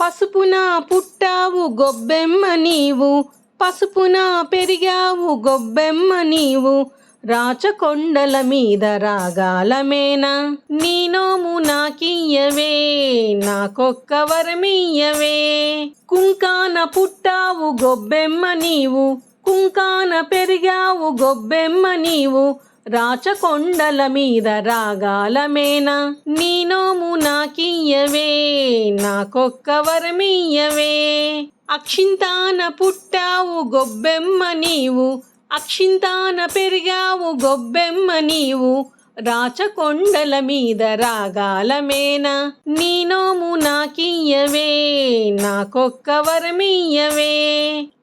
పసుపున పుట్టావు గొబ్బెమ్మ నీవు పసుపున పెరిగావు గొబ్బెమ్మ నీవు రాచకొండల మీద రాగాలమేనా నీనోము నాకియ్యవే నాకొక్క వరమియ్యవే. కుంకాన పుట్టావు గొబ్బెమ్మ నీవు కుంకాన పెరిగావు గొబ్బెమ్మ నీవు రాచకొండల మీద రాగాలమేనా నీనోము నోము నాకొక్క వరమియ్యవే అక్షింతాన పుట్టావు గొబ్బెమ్మ నీవు అక్షింతాన పెరిగావు గొబ్బెమ్మ నీవు. రాచకొండల మీద రాగాలమేనా నీనోము నాకియ్యవే నాకొక్క వరమియ్యవే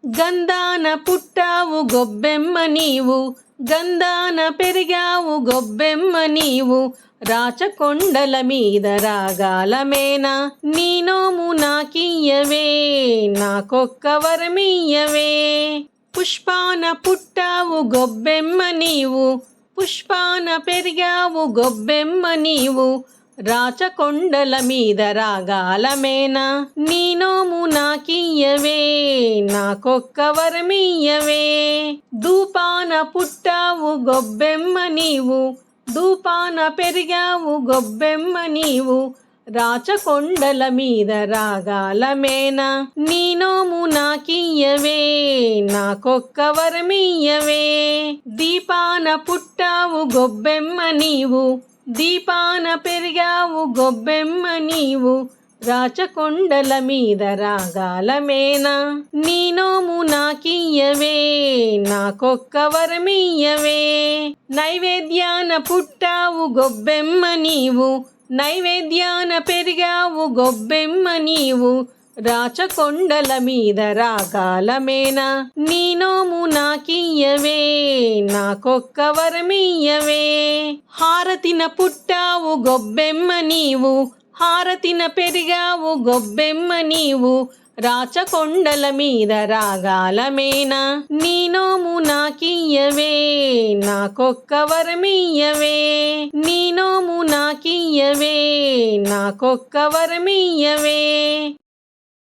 గంధాన పుట్టావు గొబ్బెమ్మ నీవు గంధాన పెరిగావు గొబ్బెమ్మ నీవు. రాచకొండల మీద రాగాలమేనా? నీ నోము నాకియ్యవే నాకొక్క వరమియ్యవే. పుష్పాన పుట్టావు గొబ్బెమ్మ నీవు పుష్పాన పెరిగావు గొబ్బెమ్మ నీవు. రాచకొండల మీద రాగాలమేనా? నీ నోము నాకియ్యవే నాకొక్క వరమియ్యవే. దూపాన పుట్టావు గొబ్బెమ్మ నీవు దూపాన పెరిగావు గొబ్బెమ్మ నీవు. రాచకొండల మీద రాగాలమేనా. నీనోము నాకియ్యవే నాకొక్క వరమియ్యవే. దీపాన పుట్టావు గొబ్బెమ్మ నీవు. దీపాన పెరిగావు గొబ్బెమ్మ నీవు. రాచకొండల మీద రాగాలమేనా. నీనోము నాకియ్యవే నాకొక్క వరమియ్యవే. నైవేద్యాన పుట్టావు గొబ్బెమ్మ నీవు. నైవేద్యాన పెరిగావు గొబ్బెమ్మ నీవు. రాచకొండల మీద రాగాలమేనా? నీనోము నాకియ్యవే. నాకొక్క వరమియ్యవే. హారతిన పుట్టావు గొబ్బెమ్మ నీవు. హారతిన పెరిగావు గొబ్బెమ్మ నీవు. రాచకొండల మీద రాగాలమేనా నీనోము నాకియ్యవే నాకొక్క వరమియ్యవే. నీనోము నాకియ్యవే నాకొక్క వరమియ్యవే.